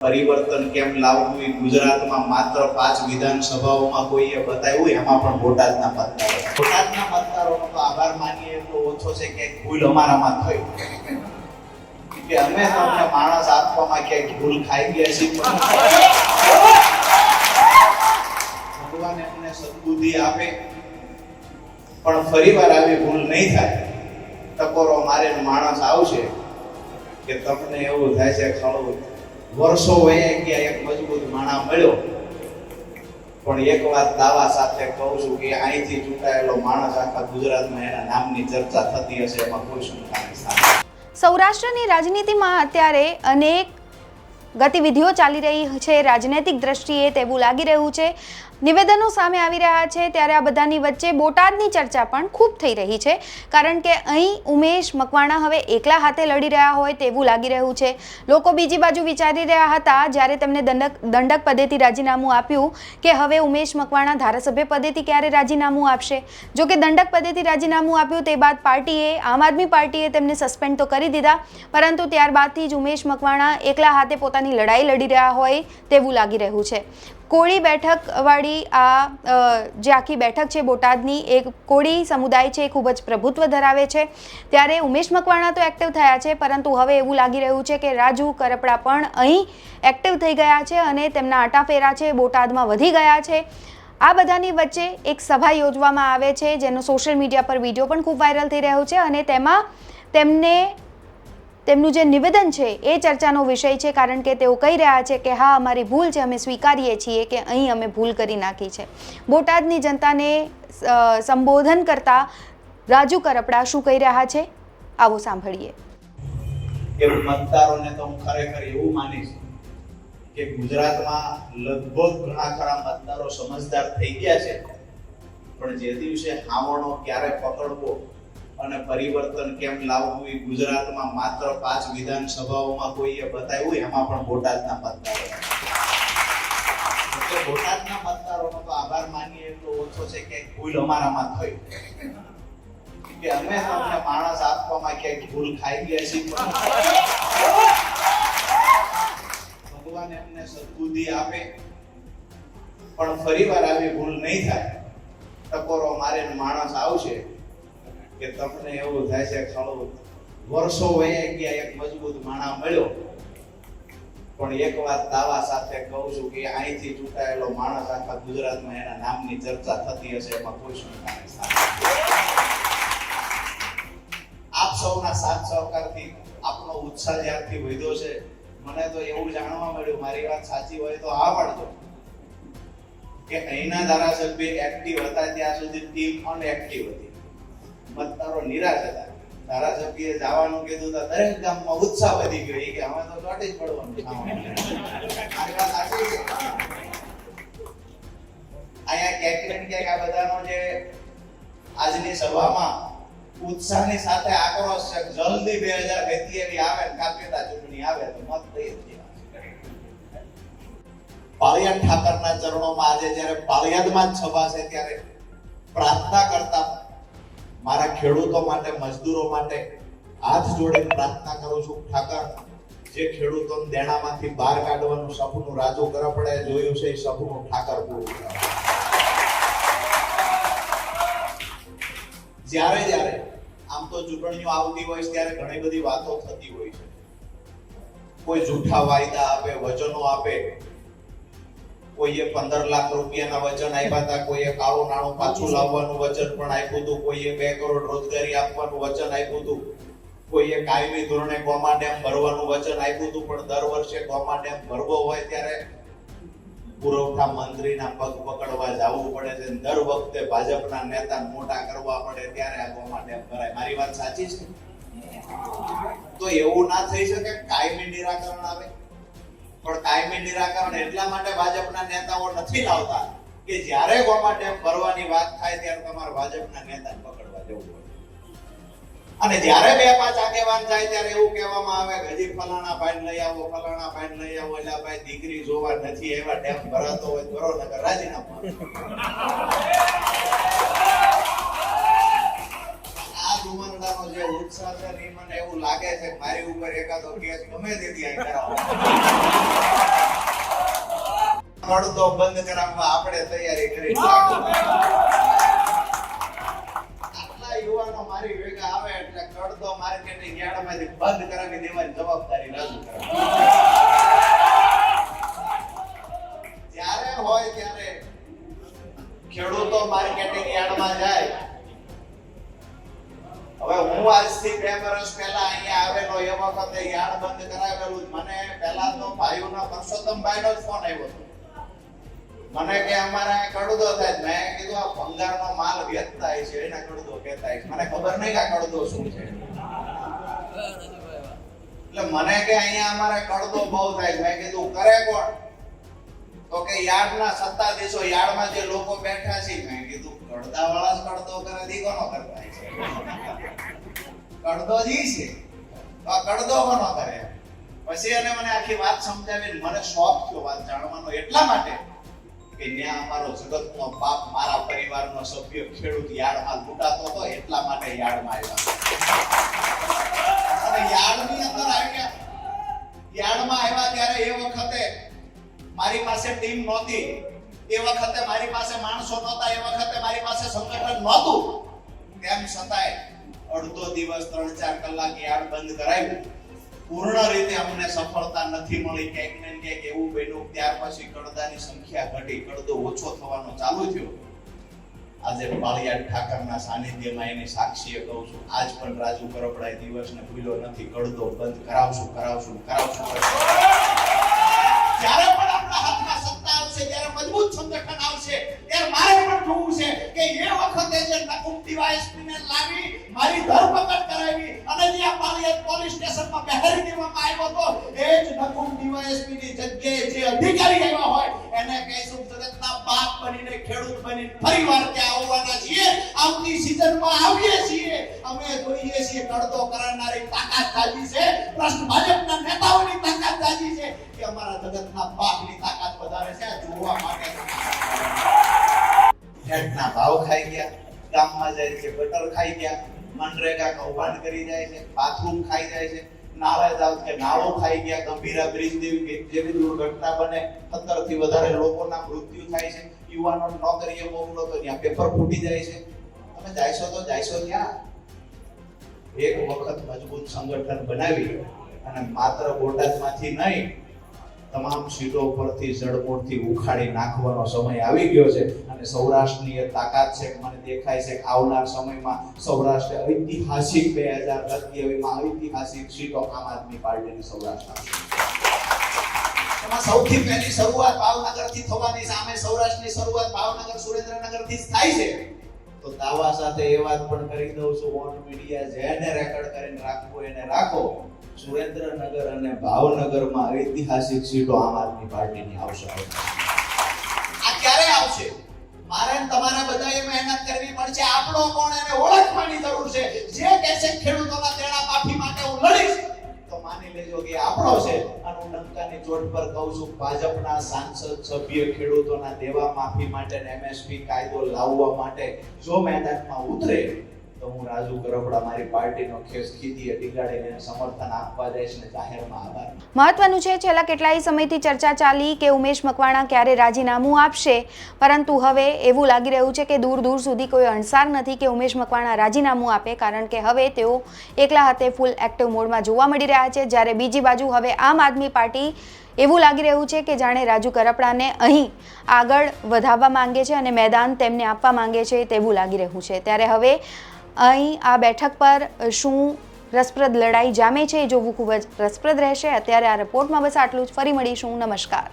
પરિવર્તન કેમ લાવવું એ ગુજરાતમાં માત્ર પાંચ વિધાનસભાઓમાં કોઈએ બતાવ્યું એમાં પણ બોટાદના મતદારો. બોટાદના મતદારોનો તો આભાર માનીએ એટલો ઓછો છે કે ભૂલ અમારામાં થઈ. કે અમે તમને માણસ આપવામાં ક્યાંક ભૂલ ખાઈ ગયા છીએ. ભગવાન એમને સદબુદ્ધિ આપે, પણ ફરીવાર આવી ભૂલ નહીં થાય. ટકોરો મારે માણસ આવશે કે તમને એવું થાય છે ખળો વર્ષો વયા ગયા એક મજબૂત માણા મળ્યો. પણ એક વાત દાવા સાથે કહું છું કે અહીંથી ચૂંટાયેલો માણસ આખા ગુજરાતમાં એના નામની ચર્ચા થતી હશે, એમાં કોઈ શંકા નહીં સૌરાષ્ટ્રની રાજનીતિમાં અત્યારે અનેક ગતિવિધિઓ ચાલી રહી છે, રાજનૈતિક દ્રષ્ટિએ તેવું લાગી રહ્યું છે. નિવેદનો સામે આવી રહ્યા છે, ત્યારે આ બધાની વચ્ચે બોટાદની ચર્ચા પણ ખૂબ થઈ રહી છે. કારણ કે અહીં ઉમેશ મકવાણા હવે એકલા હાથે લડી રહ્યા હોય તેવું લાગી રહ્યું છે. લોકો બીજી બાજુ વિચારી રહ્યા હતા, જ્યારે તેમને દંડક દંડક પદેથી રાજીનામું આપ્યું કે હવે ઉમેશ મકવાણા ધારાસભ્ય પદેથી ક્યારે રાજીનામું આપશે? જો કે દંડક પદેથી રાજીનામું આપ્યું તે બાદ પાર્ટીએ, આમ આદમી પાર્ટીએ તેમને સસ્પેન્ડ તો કરી દીધા, પરંતુ ત્યારબાદથી જ ઉમેશ મકવાણા એકલા હાથે પોતાની લડાઈ લડી રહ્યા હોય તેવું લાગી રહ્યું છે. કોળી બેઠકવાળી આ જે આખી બેઠક છે બોટાદની એક કોળી સમુદાય છે એ ખૂબ જ પ્રભુત્વ ધરાવે છે. ત્યારે ઉમેશ મકવાણા તો એક્ટિવ થયા છે, પરંતુ હવે એવું લાગી રહ્યું છે કે રાજુ કરપડા પણ અહીં એક્ટિવ થઈ ગયા છે અને તેમના આટાફેરા છે, બોટાદમાં વધી ગયા છે. આ બધાની વચ્ચે એક સભા યોજવામાં આવે છે, જેનો સોશિયલ મીડિયા પર વીડિયો પણ ખૂબ વાયરલ થઈ રહ્યો છે અને તેમાં તેમને તેમનું જે નિવેદન છે એ ચર્ચાનો વિષય છે, કારણ કે તેઓ કહી રહ્યા છે કે હા, અમારી ભૂલ છે, અમે સ્વીકારીએ છીએ કે અહીં અમે ભૂલ કરી નાખી છે. બોટાદની જનતાને સંબોધન કરતા રાજુ કરપડા શું કહી રહ્યા છે? આવો સાંભળીએ. મતદારોને તો હું ખરેખર એવું માનીશ કે ગુજરાતમાં લગભગ ઘણા ખરા મતદારો સમજદાર થઈ ગયા છે, પણ જે દિવસે હાવણો ક્યારે પકડવો અને પરિવર્તન કેમ લાવવું એ ગુજરાતમાં માત્ર પાંચ વિધાનસભાઓમાં કોઈએ બતાવ્યું, એમાં પણ બોટાદના મતદારો. બોટાદના મતદારોનો તો આભાર માનીએ એટલો ઓછો છે કે ભૂલ અમારામાં થઈ. કે અમે તમને માણસ આપવામાં ક્યાંક ભૂલ ખાઈ ગયા છીએ ભગવાન એમને સદબુદ્ધિ આપે. પણ ફરીવાર આવી ભૂલ નહીં થાય. ટકોરો મારે માણસ આવશે. કે તમને એવું થાય છે ખાલો વર્ષો વયા ગયા એક મજબૂત માણા મળ્યો. પણ એક વાત દાવા સાથે કહું છું કે અહીંથી ચૂંટાયેલો માણસ આખા ગુજરાતમાં એના નામની ચર્ચા થતી હશે, એમાં કોઈ શંકા આપ સૌના સાથ સહકારથી આપનો ઉત્સાહ જ્યારથી વધ્યો છે, મને તો એવું જાણવા મળ્યું, મારી વાત સાચી હોય તો આ પાડજો. કે અહીંના ધારાસભ્ય એક્ટિવ હતા ત્યાં સુધી ટીમ અનએક્ટિવ હતી. મતદારો નિરાશ હતા. ધારાસભ્યએ જવાનું કીધું તો દરેક ગામમાં ઉત્સાહ વધી ગયો. કે અમે તો ચોટી જ પડવાનું અહીંયા ક્યાંક ને ક્યાંક આ બધાનો જે આજની સભામાં ઉત્સાહની સાથે આક્રોશ છે જલ્દી બે હજાર સત્યાવીસ આવે ને કાપ્યતા ચૂંટણી આવે તો મત થઈ જ. પાળિયાદ ઠાકરના ચરણોમાં આજે જ્યારે પાળિયાદમાં જ સભા છે ત્યારે પ્રાર્થના કરતા ખેડૂતો માટે, મજદૂરો માટે હાથ જોડે પ્રાર્થના કરું છું, ઠાકર, જે ખેડૂતોને દેણામાંથી બહાર કાઢવાનું સપનું રાજુ કરપડે જોયું છે એ સપનું ઠાકર પૂરું. જ્યારે જ્યારે આમ તો ચૂંટણીઓ આવતી હોય ત્યારે ઘણી બધી વાતો થતી હોય છે કોઈ જૂઠા વાયદા આપે, વચનો આપે કોઈએ પંદર લાખ રૂપિયાના વચન આપ્યા હતા, કોઈએ કાળું નાણું પાછું લાવવાનું વચન પણ આપ્યું હતું, કોઈએ બે કરોડ રોજગારી આપવાનું વચન આપ્યું હતું, કોઈએ કાયમી ધોરણે ગોમા ડેમ ભરવાનું વચન આપ્યું હતું, પણ દર વર્ષે ગોમા ડેમ ભરવો હોય ત્યારે પુરવઠા મંત્રીના પગ પકડવા જવું પડે છે. દર વખતે ભાજપના નેતા મોટા કરવા પડે ત્યારે આ ગોમા ડેમ ભરાય. મારી વાત સાચી છે? તો એવું ના થઈ શકે કાયમી નિરાકરણ આવે? પણ કાયમી નિરાકરણ એટલા માટે ભાજપના નેતાઓ નથી લાવતા કે જ્યારે ગોમા ડેમ ભરવાની વાત થાય ત્યારે તમારે ભાજપના નેતાને પકડવા જવું પડે. અને જ્યારે બે પાંચ આગેવાન જાય ત્યારે એવું કહેવામાં આવે કે હજી ફલાણા ભાઈ લઈ આવો, ફલાણા ભાઈ લઈ આવો એટલે ભાઈ દીકરી જોવા નથી એવા ડેમ ભરાતો હોય તો ભરો, નકર રાજીનામું આ ધુમરડાનો જે ઉત્સાહ છે એ મને એવું લાગે છે મારી ઉપર એકાદો કેસ ગમે તેથી અહીં કરાવો કડદો બંધ કરાવવા આપણે તૈયારી કરી આટલા યુવાનો મારી ભેગા આવે એટલે કડદો માર્કેટિંગ યાર્ડમાંથી બંધ કરાવી દેવાની જવાબદારી રાજુ જ્યારે હોય ત્યારે ખેડૂતો માર્કેટિંગ યાર્ડમાં જાય. હવે હું આજથી બે વર્ષ પહેલા અહીંયા આવેલો એ વખતે યાર્ડ બંધ કરાવેલું મને પહેલા તો ભાઈઓના પરસોત્તમભાઈનો જ ફોન આવ્યો હતો. મને કે અમારે કડુદો થાય મેં કીધું, આ ભંગારનો માલ વેચતા છે, એના કડુદો કહેતા મને ખબર નહીં કે આ કડદો શું છે. એટલે મને કે અહીંયા અમારે કડદો બહુ થાય મેં કીધું, કરે કોણ? તો કે યાર્ડના સત્તાધીશો, યાર્ડમાં જે લોકો બેઠા છે, મેં કીધું, કડદાવાળા જ કડદો કરે દી કોનો કરતા છે. કડદો જી છે. તો આ કડદો કોનો કરે? પછી એને મને આખી વાત સમજાવી મને શોખ થયો વાત જાણવાનો એટલા માટે કે ન્યા અમારો જગતનો બાપ મારા પરિવારનો સભ્ય ખેડૂત યાર્ડમાં લૂંટાતો હતો, એટલા માટે યાર્ડમાં આવ્યા. અને યાર્ડની અંદર આવ્યા યાર્ડમાં આવ્યા ત્યારે એ વખતે મારી પાસે ટીમ નહોતી. એ વખતે મારી પાસે માણસો નહોતા, એ વખતે મારી પાસે સંગઠન નહોતું. તેમ છતાંય અડધો દિવસ, ત્રણ ચાર કલાક યાર્ડ બંધ કરાવ્યું પૂર્ણ રીતે અમને સફળતા નથી મળી, ક્યાંક ને ક્યાંક એવું બન્યું ત્યાર પછી કડદાની સંખ્યા ઘટી કડદો ઓછો થવાનો ચાલુ થયો. આજે પાળિયાદ ઠાકરના સાનિધ્યમાં એની સાક્ષીએ કહું છું, આજ પણ રાજુ કરપડાએ દિવસને ભૂલ્યો નથી કડદો બંધ કરાવશું કરાવશું કરાવશું. જ્યારે પણ આપણા હાથમાં સત્તા આવશે ત્યારે મજબૂત સંગઠન આવશે, ત્યારે મારે પણ જોવું છે કે એ વખતે જે નકુમ ડીવાયએસપી લાવી, મારી ધરપકડ કરાવી અને જે આ પોલીસ સ્ટેશનમાં બહેરી દેવામાં આવ્યો હતો. એ જ નકુમ ડીવાયએસપી ની જગ્યાએ જે અધિકારી આવ્યા હોય, એને કહીશું જગતના બાપ બનીને, ખેડૂત બનીને ફરીવાર ત્યાં આવવાના છીએ. આવતી સીઝનમાં આવીએ છીએ. અમે જોઈએ છીએ કડતો કરનારી તાકાત તાજી છે. પ્રશ્ન ભાજપના નેતાઓની તાકાત તાજી છે કે અમારા જગતના બાપની તાકાત વધારે છે. જોવા માટે હેઠના ભાવ ખાઈ ગયા. ગામમાં જાય છે, બટર ખાઈ ગયા. મનરેગા કૌભાંડ કરી જાય છે બાથરૂમ ખાઈ જાય છે, નાવા જાવ કે નાળો ખાઈ ગયા, ગંભીરા બ્રિજ જેવી જેવી દુર્ઘટના બને 17 થી વધારે લોકોના મૃત્યુ થાય છે, યુવાનો નોકરીએ મોકલો તો ત્યાં પેપર ફૂટી જાય છે. તમે જાયશો તો જાયશો ક્યાં? એક વખત મજબૂત સંગઠન બનાવી અને માત્ર બોટાદમાંથી નહીં તમામ સીટો પરથી જડમૂળથી ઉખાડી નાખવાનો સમય આવી ગયો છે અને સૌરાષ્ટ્રની એ તાકાત છે મને દેખાય છે કે આવનાર સમયમાં સૌરાષ્ટ્ર ઐતિહાસિક બે હજાર સત્યાવીસમાં ઐતિહાસિક સીટો આમ આદમી પાર્ટીની સૌરાષ્ટ્ર એમાં સૌથી પહેલી શરૂઆત ભાવનગરથી થવાની સામે સૌરાષ્ટ્રની શરૂઆત ભાવનગર સુરેન્દ્રનગરથી જ થાય છે. તો દાવા સાથે એ વાત પણ કરી દઉં છું ઓન મીડિયા જેને રેકોર્ડ કરીને રાખવું એને રાખો. સુરેન્દ્રનગર અને ભાવનગરમાં ઐતિહાસિક સીટો આમ આદમી પાર્ટીની આવશે. આ ક્યારે આવશે? મારે તમારા બધાએ મહેનત કરવી પડશે. આપણો કોણ એને ઓળખવાની જરૂર છે? જે કહેશે ખેડૂતોના ચોટ પર કહું છું, ભાજપના સાંસદ સભ્ય ખેડૂતોના દેવા માફી માટે એમએસપી કાયદો લાવવા માટે જો મેદાનમાં ઉતરે તો હું રાજુ ગરબડા મારી પાર્ટીનો ખેસ ખીદીએ બિગાડીને સમર્થન આપવા જઈશ ને જાહેરમાં આભાર. મહત્વનું છે, છેલ્લા કેટલાય સમયથી ચર્ચા ચાલી કે ઉમેશ મકવાણા ક્યારે રાજીનામું આપશે, પરંતુ હવે એવું લાગી રહ્યું છે કે દૂર દૂર સુધી કોઈ અણસાર નથી કે ઉમેશ મકવાણા રાજીનામું આપે, કારણ કે હવે તેઓ એકલા હાથે ફૂલ એક્ટિવ મોડમાં જોવા મળી રહ્યા છે. જ્યારે બીજી બાજુ હવે આમ આદમી પાર્ટી એવું લાગી રહ્યું છે કે જાણે રાજુ કરપડાને અહીં આગળ વધાવવા માંગે છે અને મેદાન તેમને આપવા માંગે છે તેવું લાગી રહ્યું છે. ત્યારે હવે અહીં આ બેઠક પર શું રસપ્રદ લડાઈ જામે છે એ જોવું ખૂબ જ રસપ્રદ રહેશે. અત્યારે આ રિપોર્ટમાં બસ આટલું જ. ફરી મળીશું. નમસ્કાર.